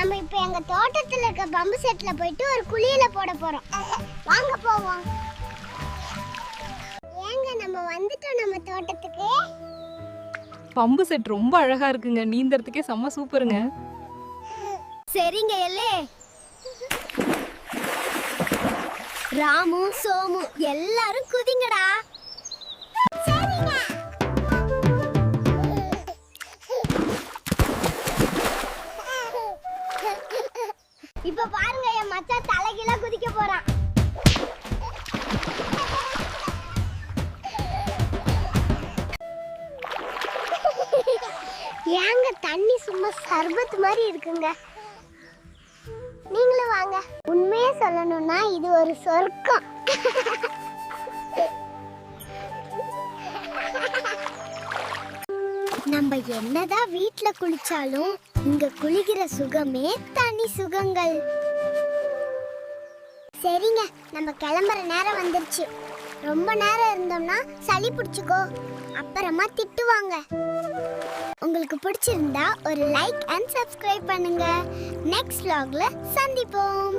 நம்ம இப்போ எங்க தோட்டத்துல இருக்க பம்பு செட்ல போயிட்டு ஒரு குளியல போட போறோம். வாங்க போவோம். ஏங்க நம்ம வந்துட்டோம் நம்ம தோட்டத்துக்கு. பம்பு செட் ரொம்ப அழகா இருக்குங்க. நீந்தறதுக்கே செம்ம சூப்பருங்க. சரிங்க எல்லே. ராமு சோமு எல்லாரும் குதிங்கடா. இப்ப பாருங்க என் மச்சான் தலைகீழா குதிக்க போறான். ஏங்க தண்ணி சும்மா சர்பத் மாதிரி இருக்குங்க. நீங்களும் வாங்க. உண்மையே சொல்லணும்னா இது ஒரு சொர்க்கம். நம்ம என்னதான் வீட்ல குளிச்சாலும் இங்க குளிக்கிற சுகமே தனி சுகங்கள். சரிங்க நம்ம கிளம்புற நேரம் வந்துருச்சு. ரொம்ப நேரம் இருந்தோம்னா சளி பிடிச்சுக்கோ. அப்புறமா திட்டுவாங்க. உங்களுக்கு பிடிச்சிருந்தா ஒரு லைக் அண்ட் சப்ஸ்கிரைப் பண்ணுங்க. நெக்ஸ்ட் vlogல சந்திப்போம்.